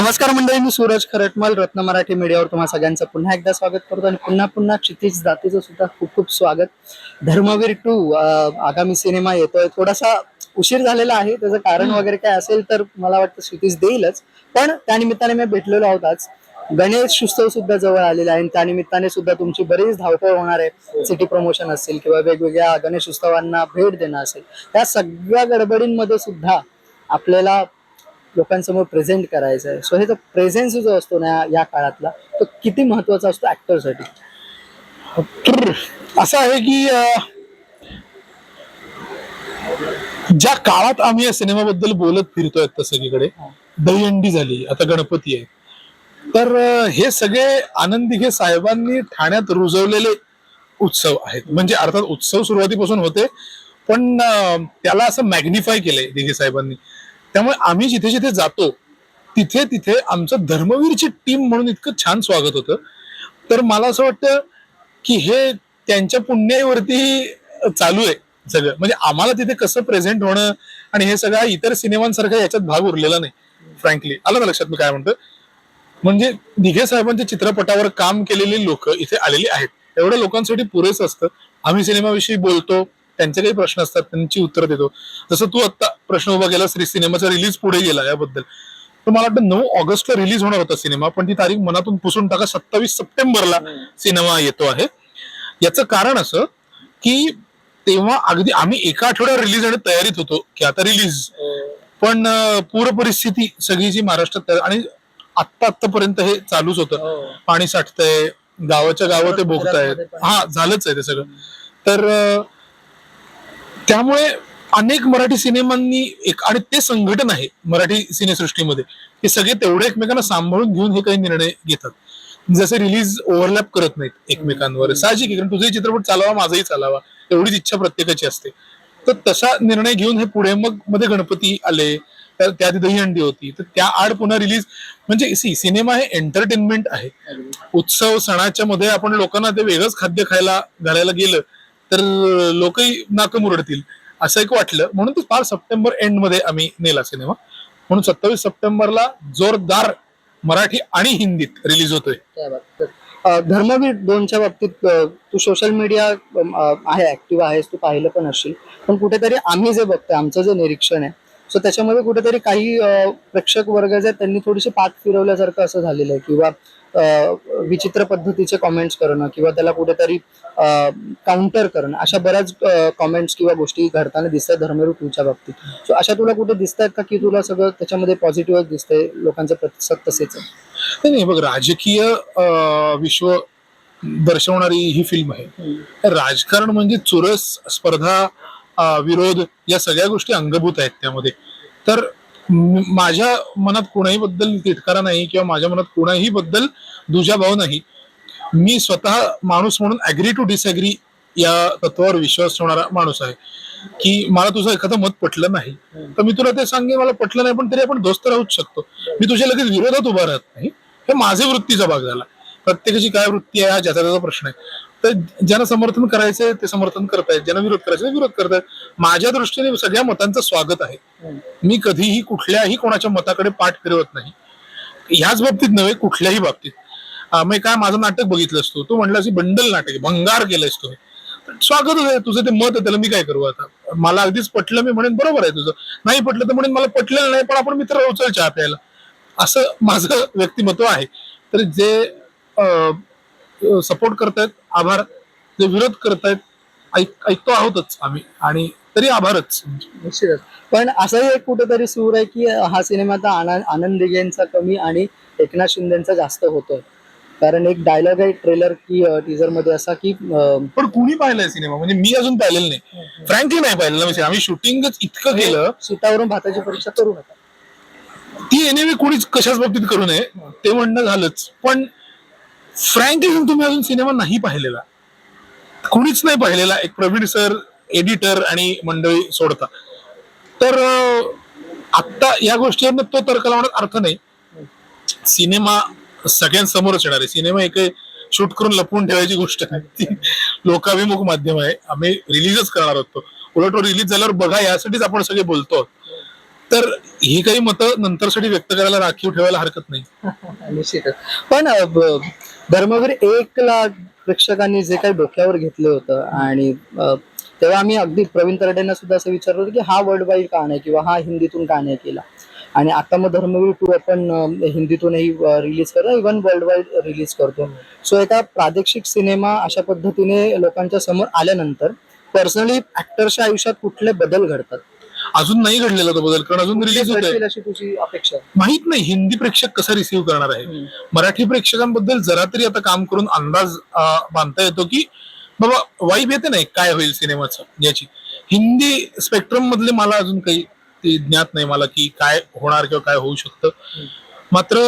नमस्कार मंडळी मी सूरज खरटमल रत्न मराठी मीडियावर तुम्हाला सगळ्यांचं पुन्हा एकदा स्वागत करतो आणि पुन्हा पुन्हा क्षितिज जातीचं सुद्धा खूप खूप स्वागत. धर्मवीर टू आगामी सिनेमा येतोय. थोडासा उशीर झालेला आहे त्याचं कारण वगैरे काय असेल तर मला वाटतं क्षितिज देईलच. पण त्यानिमित्ताने मी भेटलेलो आहोत आज. गणेश उत्सव सुद्धा जवळ आलेला आहे आणि त्यानिमित्ताने सुद्धा तुमची बरीच धावपळ होणार आहे. सिटी प्रमोशन असेल किंवा वेगवेगळ्या गणेश उत्सवांना भेट देणं असेल. त्या सगळ्या गडबडींमध्ये सुद्धा आपल्याला लोकांसमोर प्रेझेंट करायचं आहे सो हे जो प्रेझेन्स जो असतो ना या काळातला तो किती महत्त्वाचा असतो ऍक्टरसाठी तर असं आहे की अं, ज्या काळात आम्ही या सिनेमाबद्दल बोलत फिरतोय आता सगळीकडे दहीहंडी झाली आता गणपती आहे. तर अं, हे सगळे आनंद दिघे साहेबांनी ठाण्यात रुजवलेले उत्सव आहेत. म्हणजे अर्थात उत्सव सुरुवातीपासून होते पण अं, त्याला असं मॅग्निफाय केलंय दिघे साहेबांनी. त्यामुळे आम्ही जिथे जिथे जातो तिथे तिथे आमचं धर्मवीरची टीम म्हणून इतकं छान स्वागत होतं. तर मला असं वाटतं की हे त्यांच्या पुण्यावरती चालू आहे सगळं. म्हणजे आम्हाला तिथे कसं प्रेझेंट होणं आणि हे सगळं इतर सिनेमांसारखा याच्यात भाग उरलेला नाही फ्रँकली आलं ना लक्षात? मी काय म्हणतो म्हणजे दिघे साहेबांच्या चित्रपटावर काम केलेली लोक इथे आलेली आहेत. एवढ्या लोकांसाठी पुरेसं असतं. आम्ही सिनेमाविषयी बोलतो त्यांचे काही प्रश्न असतात त्यांची उत्तर देतो. जसं तू आता प्रश्न उभा केला श्री सिनेमाचा रिलीज पुढे गेला याबद्दल. तर मला वाटतं नऊ ऑगस्टला रिलीज होणार होता सिनेमा पण ती तारीख मनातून पुसून टाका सत्तावीस सप्टेंबरला सिनेमा येतो आहे. याचं कारण असं की तेव्हा अगदी आम्ही एका आठवड्यावर रिलीज आणि तयारीत होतो की आता रिलीज पण अं, पूर परिस्थिती सगळी जी महाराष्ट्रात आणि आत्ता आत्तापर्यंत हे चालूच होतं. पाणी साठतंय गावाच्या गावं ते भोगतायत. हा झालंच आहे ते सगळं. तर त्यामुळे अनेक मराठी सिनेमांनी एक आणि ते संघटन आहे मराठी सिनेसृष्टीमध्ये. हे सगळे तेवढे एकमेकांना सांभाळून घेऊन हे काही निर्णय घेतात. जसे रिलीज ओव्हरलॅप करत नाहीत एकमेकांवर. साहजिक आहे, कारण तुझाही चित्रपट चालावा माझाही चालावा एवढीच इच्छा प्रत्येकाची असते. तर तसा निर्णय घेऊन हे पुढे मग मध्ये गणपती आले तर त्यात दहीहंडी होती. तर त्या आड पुन्हा रिलीज म्हणजे सी सिनेमा हे एंटरटेनमेंट आहे. उत्सव सणाच्या मध्ये आपण लोकांना ते वेगळंच खाद्य खायला घालायला गेलं तर लोकही नाकं मुरडतील असं एक वाटलं. म्हणून ते फार सप्टेंबर एंडमध्ये आम्ही नेला सिनेमा. म्हणून सत्तावीस सप्टेंबरला जोरदार मराठी आणि हिंदीत रिलीज होतोय. धर्मवीर दोनच्या बाबतीत तू सोशल मीडिया आहे ऍक्टिव्ह आहेस तू पाहिलं पण असशील. पण कुठेतरी आम्ही जे बघतोय आमचं जे निरीक्षण आहे सो त्याच्यामध्ये कुठेतरी काही प्रेक्षक वर्ग जे त्यांनी थोडीशी पाठ फिरवल्यासारखं असं झालेलं आहे. किंवा विचित्र पद्धतीचे कॉमेंट्स करणं किंवा त्याला कुठेतरी काउंटर करणं. अशा बऱ्याच कॉमेंट्स किंवा गोष्टी घडताना दिसतात धर्मवीर टूच्या बाबतीत. सो अशा तुला कुठे दिसत आहेत का की तुला सगळं त्याच्यामध्ये पॉझिटिव्ह दिसतंय लोकांचं प्रतिसाद तसेच? नाही बघ राजकीय विश्व दर्शवणारी ही फिल्म आहे. राजकारण म्हणजे चुरस स्पर्धा विरोध या सगळ्या गोष्टी अंगभूत आहेत त्यामध्ये. तर माझ्या मनात कोणाही बद्दल तिटकारा नाही किंवा माझ्या मनात कोणाही बद्दल दुजाभाव नाही. मी स्वतः माणूस म्हणून अग्री टू डिसअग्री या तत्वावर विश्वास ठेवणारा माणूस आहे. की मला तुझं एखादं मत पटलं नाही तर मी तुला ते सांगेन मला पटलं नाही पण तरी आपण दोस्त राहूच शकतो. मी तुझ्या लगेच विरोधात उभा राहत नाही. हे माझे वृत्तीचा भाग झाला. प्रत्येकाची काय वृत्ती आहे हा ज्याचा त्याचा प्रश्न आहे. तर ज्यांना समर्थन करायचंय ते समर्थन करतायत. ज्यांना विरोध करायचा विरोध करतायत. माझ्या दृष्टीने सगळ्या मतांचं स्वागत आहे. मी कधीही कुठल्याही कोणाच्या मताकडे पाठ फिरवत नाही. ह्याच बाबतीत नव्हे कुठल्याही बाबतीत. मी काय माझं नाटक बघितलं असतो. तू म्हणलास असं बंडल नाटक आहे भंगार केलंयस तू स्वागतच आहे तुझं ते मत आहे त्याला मी काय करू आता? मला अगदीच पटलं मी म्हणेन बरोबर आहे तुझं. नाही पटलं तर म्हणेन मला पटलेलं नाही पण आपण मित्र उचल चहा प्यायला. असं माझं व्यक्तिमत्व आहे. तर जे सपोर्ट करतायत आभार. जे विरोध करतायत ऐक ऐकतो आहोतच आम्ही. आणि तरी आभारच. निश्चितच. पण असंही एक कुठेतरी सूर आहे की हा सिनेमा आता आनंद आनंद दिघेंचा कमी आणि एकनाथ शिंदेचा जास्त होतोय. कारण एक डायलॉग आहे ट्रेलर की टीजरमध्ये असा की पण कुणी पाहिलंय सिनेमा? म्हणजे मी अजून पाहिलेलं नाही. फ्रँकली नाही पाहिलेलं म्हणजे आम्ही शूटिंगच इतकं केलं. सीतावरून भाताची परीक्षा करू नका. ती एनिवे कोणीच कशाच बाबतीत करू नये. ते म्हणणं झालंच. पण फ्रँकली तुम्ही अजून सिनेमा नाही पाहिलेला. कुणीच नाही पाहिलेला. एक प्रवीण सर एडिटर आणि मंडळी सोडता. तर आत्ता या गोष्टीवर तो तर्क लावण्यात अर्थ नाही. सिनेमा सगळ्यांसमोरच येणार आहे. सिनेमा एक शूट करून लपवून ठेवायची गोष्ट आहे ती लोकाभिमुख माध्यम आहे. आम्ही रिलीजच करणार होतो उलट रिलीज झाल्यावर बघा यासाठीच आपण सगळे बोलतो आहोत. तर ही काही मतं नंतरसाठी व्यक्त करायला राखीव ठेवायला हरकत नाही. निश्चितच. पण धर्मवीर एक ला प्रेक्षकांनी जे काही डोक्यावर घेतलं होतं आणि तेव्हा आम्ही अगदी प्रवीण तरडेंना सुद्धा असं विचारलं होतं की हा वर्ल्ड वाईड का नाही किंवा हा हिंदीतून का नाही केला. आणि आता मग धर्मवीर टू आपण हिंदीतूनही रिलीज करतो इव्हन वर्ल्ड वाईड रिलीज करतो. सो एका प्रादेशिक सिनेमा अशा पद्धतीने लोकांच्या समोर आल्यानंतर पर्सनली ऍक्टरच्या आयुष्यात कुठले बदल घडतात? अजून नाही घडलेला तो बदल कारण अजून रिलीज होत घडतील अशी तुझी अपेक्षा आहे? माहीत नाही हिंदी प्रेक्षक कसा रिसीव्ह करणार आहे? मराठी प्रेक्षकांबद्दल जरा तरी आता काम करून अंदाज बांधता येतो की बाबा वाईब येते नाही काय होईल सिनेमाचं याची. हिंदी स्पेक्ट्रम मधले मला अजून काही ते ज्ञात नाही मला की काय होणार किंवा काय होऊ शकतं. मात्र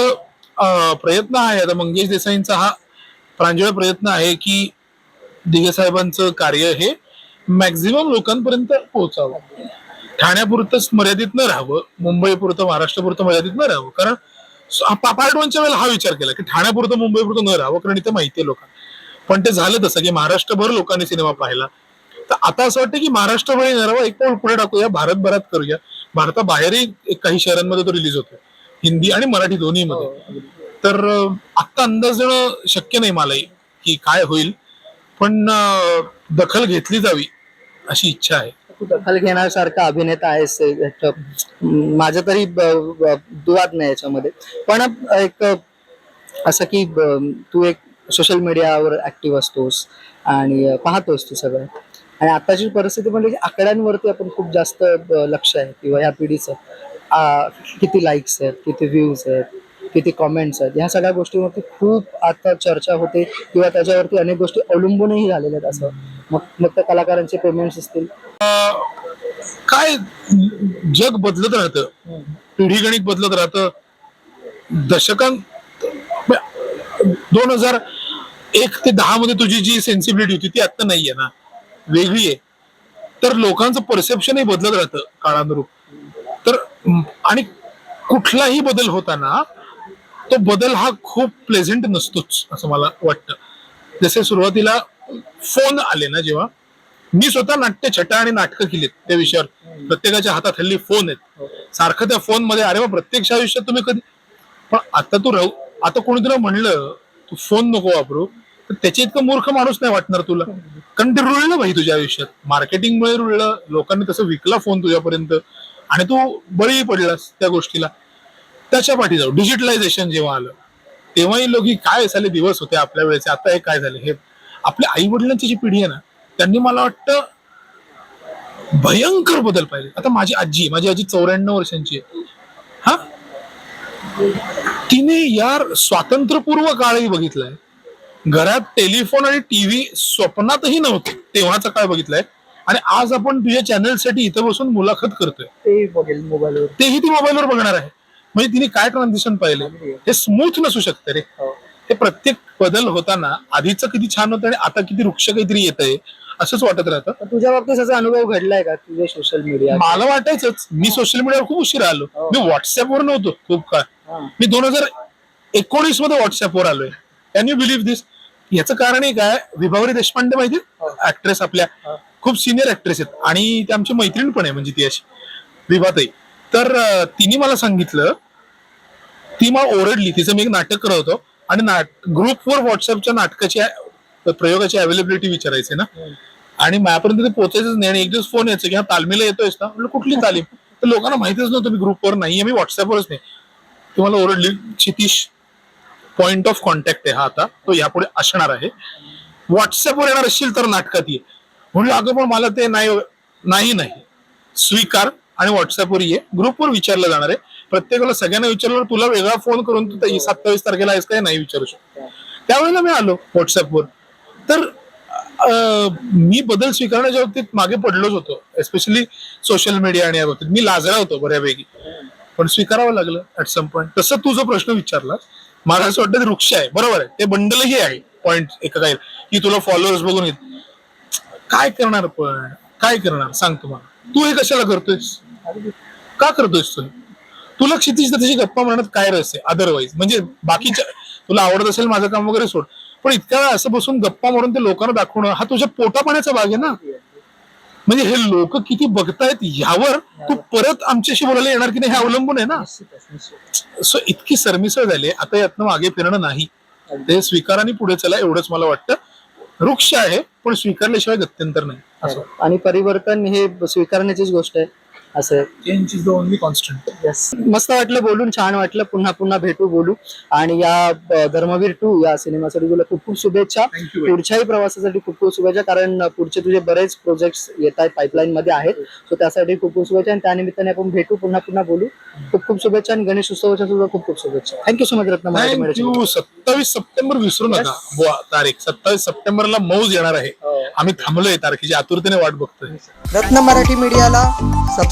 प्रयत्न आहे. आता मंगेश देसाईंचा हा प्रांजळ प्रयत्न आहे की दिघे साहेबांचं कार्य हे मॅक्झिमम लोकांपर्यंत पोहोचावं. ठाण्यापुरतच मर्यादित न राहावं मुंबईपुरतं महाराष्ट्रापुरतं मर्यादित न राहावं. कारण पार्ट वनच्या वेळेला हा विचार केला की ठाण्यापुरतं मुंबईपुरतं न राहावं कारण इथे माहिती आहे लोकांना. पण ते झालं तसं की महाराष्ट्रभर लोकांनी सिनेमा पाहिला. तर आता असं वाटतं की महाराष्ट्रभर न राहावं एक पाऊल पुढे टाकूया भारतभरात करूया. भारताबाहेरही एक काही शहरांमध्ये तो रिलीज होतो हिंदी आणि मराठी दोन्ही मध्ये तर आत्ता अंदाज देणं शक्य नाही मलाही की काय होईल. पण दखल घेतली जावी अशी इच्छा आहे. दखल घेण्यासारखा अभिनेता आहेस माझं तरी ब- दुवाद नाही याच्यामध्ये. पण एक असं की तू एक सोशल मीडियावर ऍक्टिव्ह असतोस आणि पाहतोस तू सगळं. आणि आताची परिस्थिती म्हणजे की आकड्यांवरती आपण खूप जास्त लक्ष आहे. किंवा ह्या पिढीचं किती लाईक्स आहेत किती व्ह्यूज आहेत. किती कॉमेंट्स आहेत. ह्या सगळ्या गोष्टीवरती खूप आता चर्चा होते किंवा त्याच्यावरती अनेक गोष्टी अवलंबूनही झालेल्या आहेत असं. मग मग त्या कलाकारांचे पेमेंट्स असतील. काय जग बदलत राहतं. पिढी गणित बदलत राहतं. दशकांत दोन हजार एक ते दहा मध्ये तुझी जी सेन्सिबिलिटी होती ती आता नाहीये ना. वेगळी आहे. तर लोकांचं परसेप्शनही बदलत राहतं काळानुरूप. तर आणि कुठलाही बदल होताना तो बदल हा खूप प्लेझेंट नसतोच असं मला वाटतं. जसे सुरुवातीला फोन आले ना जेव्हा मी स्वतः नाट्य छटा आणि नाटकं केलीत त्या विषयावर. प्रत्येकाच्या हातात हल्ली फोन आहेत. सारखं त्या फोनमध्ये अरे वा प्रत्यक्ष आयुष्यात तुम्ही कधी पण आता तू राहू आता कोणी तुला म्हणलं तू फोन नको वापरू. तर त्याच्या इतकं मूर्ख माणूस नाही वाटणार तुला. कारण ते रुळलं भाई तुझ्या आयुष्यात. मार्केटिंगमुळे रुळलं लोकांनी तसं विकला फोन तुझ्यापर्यंत. आणि तू बळी पडलास त्या गोष्टीला. त्याच्या पाठी जाऊ. डिजिटलायझेशन जेव्हा आलं तेव्हाही लोक काय झाले दिवस होते आपल्या वेळेचे आता हे काय झाले? हे आपल्या आई वडिलांची जी पिढी आहे ना त्यांनी मला वाटतं भयंकर बदल पाहिजे आता माझी आजी माझी आजी चौऱ्याण्णव वर्षांची आहे. हा? तिने यार स्वातंत्र्यपूर्व काळही बघितलाय. घरात टेलिफोन आणि टीव्ही स्वप्नातही नव्हते. तेव्हाचा काळ बघितलाय. आणि आज आपण तुझ्या चॅनलसाठी इथं बसून मुलाखत करतोय. ते बघेल मोबाईलवर तेही ती मोबाईलवर बघणार आहे. म्हणजे तिने काय ट्रान्झिशन पाहिले? हे स्मूथ नसू शकतं रे. हे. प्रत्येक बदल होताना आधीचं किती छान होतं आणि आता किती वृक्ष काहीतरी येत आहे असंच वाटत राहतं. तुझ्या बाबतीत असा अनुभव घडलाय का तुझे सोशल मीडिया मला वाटायचंच. मी सोशल मीडियावर खूप उशिरा आलो. मी व्हॉट्सअपवर नव्हतो खूप काळ. मी दोन हजार एकोणीसमध्ये व्हॉट्सअपवर आलोय. कॅन यू बिलीव्ह दिस याचं कारण एक काय विभावरी देशपांडे माहिती ऍक्ट्रेस आपल्या. खूप सिनियर ऍक्ट्रेस आहेत. आणि ती आमची मैत्रीण पण आहे म्हणजे ती अशी. विभाताई. तर तिने मला सांगितलं ती मला ओरडली. तिचं मी एक नाटक करत होतो. आणि ग्रुपवर व्हॉट्सअपच्या नाटकाची प्रयोगाची अवेलेबिलिटी विचारायचे ना. आणि माझ्यापर्यंत ते पोहोचायचंच नाही. आणि एक दिवस फोन यायचा की हा तालमीला येतोयस ना? म्हटलं कुठली तालीम? तर लोकांना माहितीच नव्हतं मी ग्रुपवर नाहीये मी व्हॉट्सअपवरच नाही. ती मला ओरडली क्षितिश पॉइंट ऑफ कॉन्टॅक्ट आहे हा आता. तो यापुढे असणार आहे. व्हॉट्सअपवर येणार असशील तर नाटकात ये. म्हणलं अगं पण मला ते नाही नाही नाही. स्वीकार आणि व्हॉट्सअपवर ये ग्रुपवर विचारलं जाणार आहे. प्रत्येकाला सगळ्यांना विचारलं तुला वेगळा फोन करून तू सत्तावीस तारखेला आहेस काय नाही विचारू शकतो. त्यावेळेला मी आलो व्हॉट्सअपवर तर मी बदल स्वीकारण्याच्या बाबतीत मागे पडलोच होतो. एस्पेशली सोशल मीडिया आणि या बाबतीत. मी लाजरा होतो बऱ्यापैकी. पण स्वीकारावं लागलं ऍट सम पॉईंट तसं तू जो प्रश्न विचारला मला असं वाटतं वृक्ष आहे. बरोबर आहे. ते बंडलही आहे. पॉईंट एका काही की तुला फॉलोअर्स बघून येत. काय करणार पण? काय करणार? सांग तुम्हाला. तू हे कशाला करतोयस? का करतोयस तू? तुला क्षितिज त्याची गप्पा म्हणत काय रस आहे अदरवाईज म्हणजे बाकीच्या तुला आवडत असेल माझं काम वगैरे सोड. पण इतक्या वेळा असं बसून गप्पा मारून ते लोकांना दाखवणं हा तुझ्या पोटापाण्याचा भाग आहे ना? म्हणजे हे लोक किती बघतायत यावर तू परत आमच्याशी बोलायला येणार की नाही हे अवलंबून आहे ना? सो इतकी सरमिसळ झाली आता यातनं मागे फिरणं नाही. ते स्वीकाराने पुढे चला एवढंच मला वाटतं. वृक्ष आहे पण स्वीकारल्याशिवाय गत्यंतर नाही. असं. आणि परिवर्तन हे स्वीकारण्याचीच गोष्ट आहे. असं आहे. Change is the only constant Yes. मस्त वाटलं बोलून छान वाटलं. पुन्हा पुन्हा भेटू बोलू. आणि या धर्मवीर टू या सिनेमासाठी तुला खूप खूप शुभेच्छा. पुढच्याही प्रवासासाठी खूप खूप शुभेच्छा. कारण पुढचे तुझे बरेच प्रोजेक्ट येत आहेत पाईपलाईन मध्ये आहेत. सो त्यासाठी खूप खूप शुभेच्छा. आणि त्यानिमित्ताने आपण भेटू पुन्हा पुन्हा बोलू. खूप खूप शुभेच्छा. आणि गणेश उत्सवाच्या सुद्धा खूप खूप शुभेच्छा. थँक्यू सो मच रत्न सत्तावीस सप्टेंबर विसरू नका. तारीख. सत्तावीस सप्टेंबरला मौज येणार आहे. हो. आम्ही थांबलोय तारखेची आतुरतेने वाट बघतोय. रत्न मराठी मीडियाला